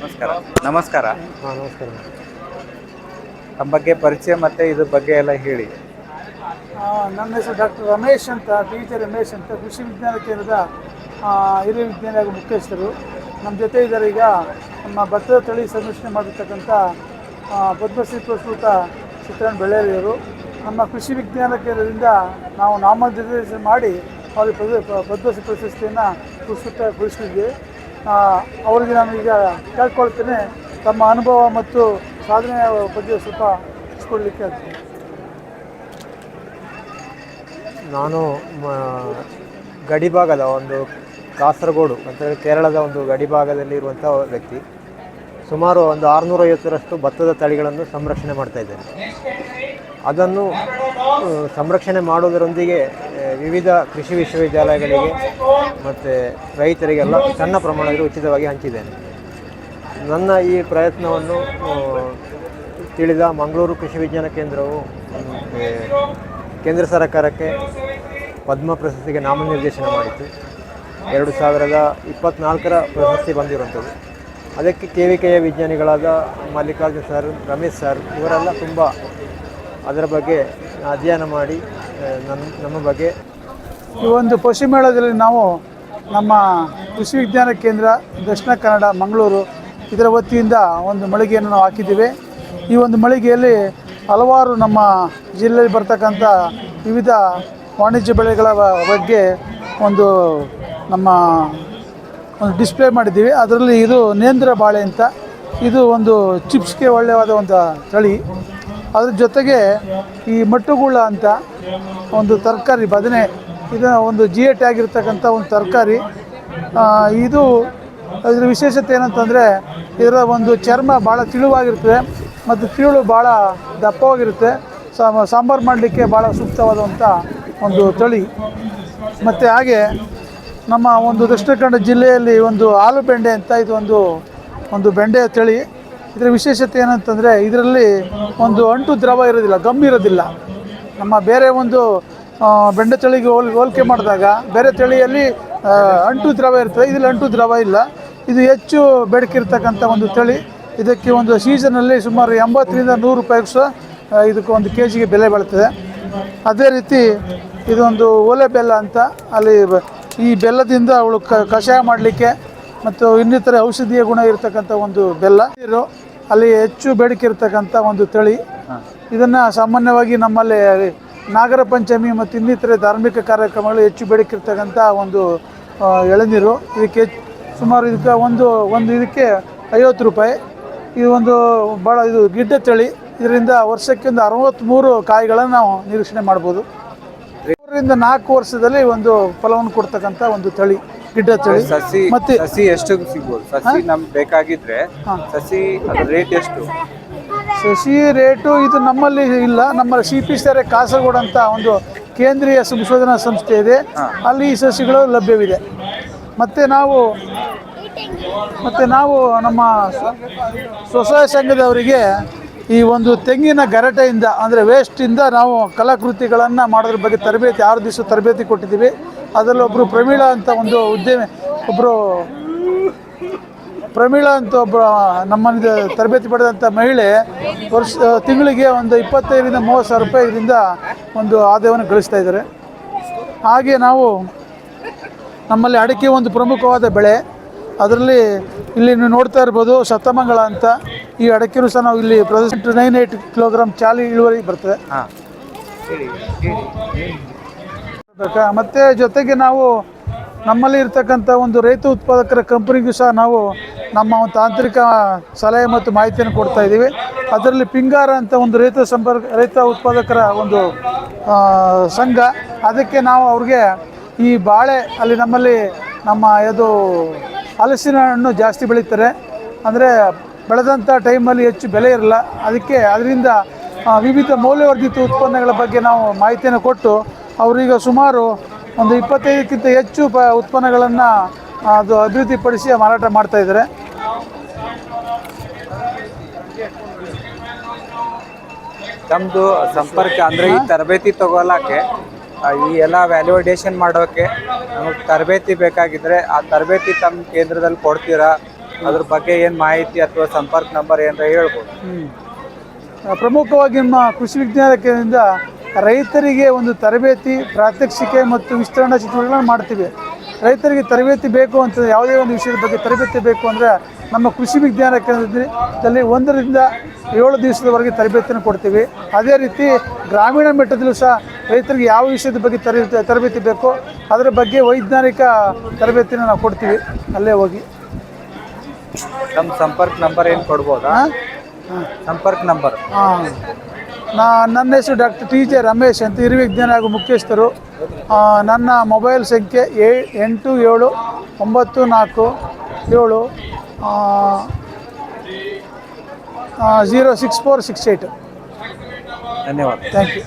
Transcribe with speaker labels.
Speaker 1: ನಮಸ್ಕಾರ. ನಮಸ್ಕಾರ.
Speaker 2: ಹಾಂ ನಮಸ್ಕಾರ.
Speaker 1: ತಮ್ಮ ಬಗ್ಗೆ ಪರಿಚಯ ಮತ್ತೆ ಇದ್ರ ಬಗ್ಗೆ ಎಲ್ಲ ಹೇಳಿ.
Speaker 3: ನನ್ನ ಹೆಸರು ಡಾಕ್ಟರ್ ರಮೇಶ್ ಅಂತ ಟಿ ಜೆ ರಮೇಶ್ ಅಂತ ಕೃಷಿ ವಿಜ್ಞಾನ ಕೇಂದ್ರದ ಹಿರಿಯ ವಿಜ್ಞಾನಿ ಹಾಗೂ ಮುಖ್ಯಸ್ಥರು. ನಮ್ಮ ಜೊತೆ ಇದ್ದಾರೆ ಈಗ ನಮ್ಮ ಭತ್ತದ ತಳಿ ಸಂರಕ್ಷಣೆ ಮಾಡಿರ್ತಕ್ಕಂಥ ಪದ್ಮಶ್ರೀ ಪುರಸ್ಕೃತ ಚಿತ್ರಾನ್ ಬೆಳ್ಳೇರಿಯವರು ನಮ್ಮ ಕೃಷಿ ವಿಜ್ಞಾನ ಕೇಂದ್ರದಿಂದ ನಾವು ನಾಮನಿರ್ದೇಶನ ಮಾಡಿ ಅವರಿಗೆ ಪದ್ಮಶ್ರೀ ಪ್ರಶಸ್ತಿಯನ್ನು ಪುರಸ್ಕೃತ ಪಡಿಸಿದ್ವಿ ಅವರಿಗೆ ನಾನು ಈಗ ಕೇಳ್ಕೊಳ್ತೇನೆ. ತಮ್ಮ ಅನುಭವ ಮತ್ತು ಸಾಧನೆಯ ಬಗ್ಗೆ ಸ್ವಲ್ಪ ಕೊಡಲಿಕ್ಕೆ ಆಗ್ತದೆ
Speaker 2: ನಾನು ಗಡಿಭಾಗದ ಒಂದು ಕಾಸರಗೋಡು ಮತ್ತು ಕೇರಳದ ಒಂದು ಗಡಿಭಾಗದಲ್ಲಿ ಇರುವಂಥ ವ್ಯಕ್ತಿ. ಸುಮಾರು ಒಂದು ಆರುನೂರೈವತ್ತರಷ್ಟು ಭತ್ತದ ತಳಿಗಳನ್ನು ಸಂರಕ್ಷಣೆ ಮಾಡ್ತಾ ಇದ್ದೇನೆ. ಅದನ್ನು ಸಂರಕ್ಷಣೆ ಮಾಡುವುದರೊಂದಿಗೆ ವಿವಿಧ ಕೃಷಿ ವಿಶ್ವವಿದ್ಯಾಲಯಗಳಿಗೆ ಮತ್ತು ರೈತರಿಗೆಲ್ಲ ಸಣ್ಣ ಪ್ರಮಾಣದಲ್ಲಿ ಉಚಿತವಾಗಿ ಹಂಚಿದ್ದೇನೆ. ನನ್ನ ಈ ಪ್ರಯತ್ನವನ್ನು ತಿಳಿದ ಮಂಗಳೂರು ಕೃಷಿ ವಿಜ್ಞಾನ ಕೇಂದ್ರವು ಕೇಂದ್ರ ಸರ್ಕಾರಕ್ಕೆ ಪದ್ಮ ಪ್ರಶಸ್ತಿಗೆ ನಾಮನಿರ್ದೇಶನ ಮಾಡಿತ್ತು ಎರಡು ಸಾವಿರದ ಇಪ್ಪತ್ನಾಲ್ಕರ ಪ್ರಶಸ್ತಿ ಬಂದಿರುವಂಥದ್ದು. ಅದಕ್ಕೆ ಕೆ ವಿ ಕೆಯ ವಿಜ್ಞಾನಿಗಳಾದ ಮಲ್ಲಿಕಾರ್ಜುನ್ ಸರ್, ರಮೇಶ್ ಸರ್, ಇವರೆಲ್ಲ ತುಂಬ ಅದರ ಬಗ್ಗೆ ಅಧ್ಯಯನ ಮಾಡಿ ನಮ್ಮ ನಮ್ಮ ಬಗ್ಗೆ.
Speaker 3: ಈ ಒಂದು ಪಶು ಮೇಳದಲ್ಲಿ ನಾವು ನಮ್ಮ ಕೃಷಿ ವಿಜ್ಞಾನ ಕೇಂದ್ರ, ದಕ್ಷಿಣ ಕನ್ನಡ, ಮಂಗಳೂರು ಇದರ ವತಿಯಿಂದ ಒಂದು ಮಳಿಗೆಯನ್ನು ನಾವು ಹಾಕಿದ್ದೀವಿ. ಈ ಒಂದು ಮಳಿಗೆಯಲ್ಲಿ ಹಲವಾರು ನಮ್ಮ ಜಿಲ್ಲೆಯಲ್ಲಿ ಬರ್ತಕ್ಕಂಥ ವಿವಿಧ ವಾಣಿಜ್ಯ ಬೆಳೆಗಳ ಬಗ್ಗೆ ಒಂದು ನಮ್ಮ ಒಂದು ಡಿಸ್ಪ್ಲೇ ಮಾಡಿದ್ದೀವಿ. ಅದರಲ್ಲಿ ಇದು ನೇಂದ್ರ ಬಾಳೆ ಅಂತ. ಇದು ಒಂದು ಚಿಪ್ಸ್ಗೆ ಒಳ್ಳೆಯವಾದ ಒಂದು ತಳಿ ಅದ್ರ ಜೊತೆಗೆ ಈ ಮಟ್ಟುಗುಳ್ಳ ಅಂತ ಒಂದು ತರಕಾರಿ, ಬದನೆ, ಇದು ಒಂದು ಜಿ ಎ ಒಂದು ತರಕಾರಿ. ಇದು ಇದರ ವಿಶೇಷತೆ ಏನಂತಂದರೆ ಇದರ ಒಂದು ಚರ್ಮ ಭಾಳ ತಿಳುವಾಗಿರ್ತದೆ ಮತ್ತು ತಿಳು ಭಾಳ ದಪ್ಪವಾಗಿರುತ್ತೆ. ಸಾಂಬಾರು ಮಾಡಲಿಕ್ಕೆ ಭಾಳ ಸೂಕ್ತವಾದಂಥ ಒಂದು ತಳಿ. ಮತ್ತು ಹಾಗೆ ನಮ್ಮ ಒಂದು ದಕ್ಷಿಣ ಕನ್ನಡ ಜಿಲ್ಲೆಯಲ್ಲಿ ಒಂದು ಆಲೂ ಬೆಂಡೆ ಅಂತ ಇದು ಒಂದು ಒಂದು ಬೆಂಡೆಯ ತಳಿ. ಇದರ ವಿಶೇಷತೆ ಏನಂತಂದರೆ ಇದರಲ್ಲಿ ಒಂದು ಅಂಟು ದ್ರವ ಇರೋದಿಲ್ಲ, ಗಮ್ ಇರೋದಿಲ್ಲ. ನಮ್ಮ ಬೇರೆ ಒಂದು ಬೆಂಡೆ ತಳಿಗೆ ಹೋಲ್, ಹೋಲಿಕೆ ಮಾಡಿದಾಗ ಬೇರೆ ತಳಿಯಲ್ಲಿ ಅಂಟು ದ್ರವ ಇರ್ತದೆ. ಇದರಲ್ಲಿ ಅಂಟು ದ್ರವ ಇಲ್ಲ. ಇದು ಹೆಚ್ಚು ಬೇಡಿಕಿರ್ತಕ್ಕಂಥ ಒಂದು ತಳಿ ಇದಕ್ಕೆ ಒಂದು ಸೀಸನಲ್ಲಿ ಸುಮಾರು ಎಂಬತ್ತರಿಂದ ನೂರು ರೂಪಾಯಿ ಇದಕ್ಕೆ ಒಂದು ಕೆ ಜಿಗೆ ಬೆಲೆ ಬೀಳ್ತದೆ. ಅದೇ ರೀತಿ ಇದೊಂದು ಓಲೆ ಬೆಲ್ಲ ಅಂತ ಅಲ್ಲಿ ಈ ಬೆಲ್ಲದಿಂದ ಅವಳು ಕಷಾಯ ಮಾಡಲಿಕ್ಕೆ ಮತ್ತು ಇನ್ನಿತರ ಔಷಧೀಯ ಗುಣ ಇರತಕ್ಕಂಥ ಒಂದು ಬೆಲ್ಲ ನೀರು ಅಲ್ಲಿ ಹೆಚ್ಚು ಬೇಡಿಕೆ ಇರತಕ್ಕಂಥ ಒಂದು ತಳಿ. ಇದನ್ನು ಸಾಮಾನ್ಯವಾಗಿ ನಮ್ಮಲ್ಲಿ ನಾಗರ ಪಂಚಮಿ ಮತ್ತು ಇನ್ನಿತರೆ ಧಾರ್ಮಿಕ ಕಾರ್ಯಕ್ರಮಗಳು ಹೆಚ್ಚು ಬೇಡಿಕೆ ಇರ್ತಕ್ಕಂಥ ಒಂದು ಎಳನೀರು. ಇದಕ್ಕೆ ಸುಮಾರು ಇದಕ್ಕೆ ಒಂದು ಒಂದು ಇದಕ್ಕೆ ಐವತ್ತು ರೂಪಾಯಿ. ಇದು ಒಂದು ಭಾಳ ಇದು ಗಿಡ್ಡ ತಳಿ. ಇದರಿಂದ ವರ್ಷಕ್ಕೆ ಒಂದು ಅರವತ್ತ್ಮೂರು ಕಾಯಿಗಳನ್ನು ನಾವು ನಿರೀಕ್ಷಣೆ ಮಾಡ್ಬೋದು. ಮೂರರಿಂದ ನಾಲ್ಕು ವರ್ಷದಲ್ಲಿ ಒಂದು ಫಲವನ್ನು ಕೊಡ್ತಕ್ಕಂಥ ಒಂದು ತಳಿ ಗಿಡ್ಡ ತಳಿ.
Speaker 1: ಸಸಿ
Speaker 3: ಮತ್ತೆ
Speaker 1: ಸಸಿ ಎಷ್ಟು ಸಿಗ್ಬೋದು? ಸಸಿ ನಮ್ಗೆ ಬೇಕಾಗಿದ್ರೆ ಸಸಿ ರೇಟ್ ಎಷ್ಟು?
Speaker 3: ಸಸಿ ರೇಟು ಇದು ನಮ್ಮಲ್ಲಿ ಇಲ್ಲ. ನಮ್ಮ ಸಿ ಪಿ ಸೆರೆ ಕಾಸರಗೋಡು ಅಂತ ಒಂದು ಕೇಂದ್ರೀಯ ಸಂಶೋಧನಾ ಸಂಸ್ಥೆ ಇದೆ. ಅಲ್ಲಿ ಈ ಸಸಿಗಳು ಲಭ್ಯವಿದೆ. ಮತ್ತು ನಾವು ಮತ್ತು ನಾವು ನಮ್ಮ ಸ್ವ- ಸ್ವಸಹಾಯ ಸಂಘದವರಿಗೆ ಈ ಒಂದು ತೆಂಗಿನ ಗರಟೆಯಿಂದ, ಅಂದರೆ ವೇಸ್ಟಿಂದ ನಾವು ಕಲಾಕೃತಿಗಳನ್ನು ಮಾಡೋದ್ರ ಬಗ್ಗೆ ತರಬೇತಿ, ಆರು ದಿವಸ ತರಬೇತಿ ಕೊಟ್ಟಿದ್ದೀವಿ. ಅದರಲ್ಲಿ ಒಬ್ಬರು ಪ್ರಮೀಳಾ ಅಂತ ಒಂದು ಉದ್ಯಮಿ ಒಬ್ಬರು ಪ್ರಮೀಳಾ ಅಂತ ಒಬ್ಬ ನಮ್ಮ ತರಬೇತಿ ಪಡೆದಂಥ ಮಹಿಳೆ, ವರ್ಷ, ತಿಂಗಳಿಗೆ ಒಂದು ಇಪ್ಪತ್ತೈದರಿಂದ ಮೂವತ್ತು ಸಾವಿರ ರೂಪಾಯಿ ಒಂದು ಆದಾಯವನ್ನು ಗಳಿಸ್ತಾ ಇದ್ದಾರೆ. ಹಾಗೆ ನಾವು ನಮ್ಮಲ್ಲಿ ಅಡಿಕೆ ಒಂದು ಪ್ರಮುಖವಾದ ಬೆಳೆ. ಅದರಲ್ಲಿ ಇಲ್ಲಿ ನೀವು ನೋಡ್ತಾ ಇರ್ಬೋದು ಶತಮಂಗಳ ಅಂತ. ಈ ಅಡಕೆನೂ ಸಹ ನಾವು ಇಲ್ಲಿ ಪ್ರೆಸೆಂಟ್ ನೈನ್ ಏಟ್ ಕಿಲೋಗ್ರಾಮ್ ಚಾಲಿ ಇಳುವರಿ ಬರ್ತದೆ. ಮತ್ತು ಜೊತೆಗೆ ನಾವು ನಮ್ಮಲ್ಲಿ ಇರ್ತಕ್ಕಂಥ ಒಂದು ರೈತ ಉತ್ಪಾದಕರ ಕಂಪನಿಗೂ ಸಹ ನಾವು ನಮ್ಮ ಒಂದು ತಾಂತ್ರಿಕ ಸಲಹೆ ಮತ್ತು ಮಾಹಿತಿಯನ್ನು ಕೊಡ್ತಾ ಇದ್ದೀವಿ. ಅದರಲ್ಲಿ ಪಿಂಗಾರ ಅಂತ ಒಂದು ರೈತ ಸಂಪರ್ಕ ರೈತ ಉತ್ಪಾದಕರ ಒಂದು ಸಂಘ. ಅದಕ್ಕೆ ನಾವು ಅವ್ರಿಗೆ ಈ ಬಾಳೆ ಅಲ್ಲಿ ನಮ್ಮಲ್ಲಿ ನಮ್ಮ ಇದು ಹಲಸಿನ ಹಣ್ಣು ಜಾಸ್ತಿ ಬೆಳೀತಾರೆ. ಅಂದರೆ ಬೆಳೆದಂಥ ಟೈಮಲ್ಲಿ ಹೆಚ್ಚು ಬೆಲೆ ಇರಲ್ಲ. ಅದಕ್ಕೆ ಅದರಿಂದ ವಿವಿಧ ಮೌಲ್ಯವರ್ಧಿತ ಉತ್ಪನ್ನಗಳ ಬಗ್ಗೆ ನಾವು ಮಾಹಿತಿಯನ್ನು ಕೊಟ್ಟು ಅವರೀಗ ಸುಮಾರು ಒಂದು ಇಪ್ಪತ್ತೈದಕ್ಕಿಂತ ಹೆಚ್ಚು ಪ, ಉತ್ಪನ್ನಗಳನ್ನು ಅದು ಅಭಿವೃದ್ಧಿಪಡಿಸಿ ಮಾರಾಟ ಮಾಡ್ತಾ ಇದ್ದಾರೆ.
Speaker 1: ತಮ್ಮದು ಸಂಪರ್ಕ ಅಂದರೆ ಈ ತರಬೇತಿ ತಗೋಲಕ್ಕೆ ಈ ಎಲ್ಲ ವ್ಯಾಲ್ಯೂಡೇಷನ್ ಮಾಡೋಕ್ಕೆ ನಮಗೆ ತರಬೇತಿ ಬೇಕಾಗಿದ್ದರೆ ಆ ತರಬೇತಿ ತಮ್ಮ ಕೇಂದ್ರದಲ್ಲಿ ಕೊಡ್ತೀರಾ? ಅದ್ರ ಬಗ್ಗೆ ಏನು ಮಾಹಿತಿ ಅಥವಾ ಸಂಪರ್ಕ ನಂಬರ್ ಏನಾರ ಹೇಳ್ಬೋದು.
Speaker 3: ಪ್ರಮುಖವಾಗಿ ನಮ್ಮ ಕೃಷಿ ವಿಜ್ಞಾನ ಕೇಂದ್ರದಿಂದ ರೈತರಿಗೆ ಒಂದು ತರಬೇತಿ, ಪ್ರಾತ್ಯಕ್ಷಿಕೆ ಮತ್ತು ವಿಸ್ತರಣಾ ಚಟುವಟಿಕೆಗಳನ್ನು ಮಾಡ್ತೀವಿ. ರೈತರಿಗೆ ತರಬೇತಿ ಬೇಕು ಅಂತ ಯಾವುದೇ ಒಂದು ವಿಷಯದ ಬಗ್ಗೆ ತರಬೇತಿ ಬೇಕು ಅಂದರೆ ನಮ್ಮ ಕೃಷಿ ವಿಜ್ಞಾನ ಕೇಂದ್ರದಲ್ಲಿ ಒಂದರಿಂದ ಏಳು ದಿವಸದವರೆಗೆ ತರಬೇತಿಯನ್ನು ಕೊಡ್ತೀವಿ. ಅದೇ ರೀತಿ ಗ್ರಾಮೀಣ ಮಟ್ಟದಲ್ಲೂ ಸಹ ರೈತರಿಗೆ ಯಾವ ವಿಷಯದ ಬಗ್ಗೆ ತರಬೇತಿ ತರಬೇತಿ ಬೇಕೋ, ಅದರ ಬಗ್ಗೆ ವೈಜ್ಞಾನಿಕ ತರಬೇತಿನ ನಾವು ಕೊಡ್ತೀವಿ. ಅಲ್ಲೇ ಹೋಗಿ.
Speaker 1: ನಮ್ಮ ಸಂಪರ್ಕ ನಂಬರ್ ಏನು ಕೊಡ್ಬೋದಾ? ಸಂಪರ್ಕ ನಂಬರ್.
Speaker 3: ಹಾಂ. ನಾ ನನ್ನ ಹೆಸರು ಡಾಕ್ಟರ್ ಟಿ ಜೆ ರಮೇಶ್ ಅಂತ ಹಿರಿಯ ವಿಜ್ಞಾನ ಹಾಗೂ ಮುಖ್ಯಸ್ಥರು. ನನ್ನ ಮೊಬೈಲ್ ಸಂಖ್ಯೆ ಏ ಎಂಟು ಏಳು ಒಂಬತ್ತು ನಾಲ್ಕು ಏಳು zero six four six eight
Speaker 1: ಧನ್ಯವಾದ.
Speaker 3: Thank you.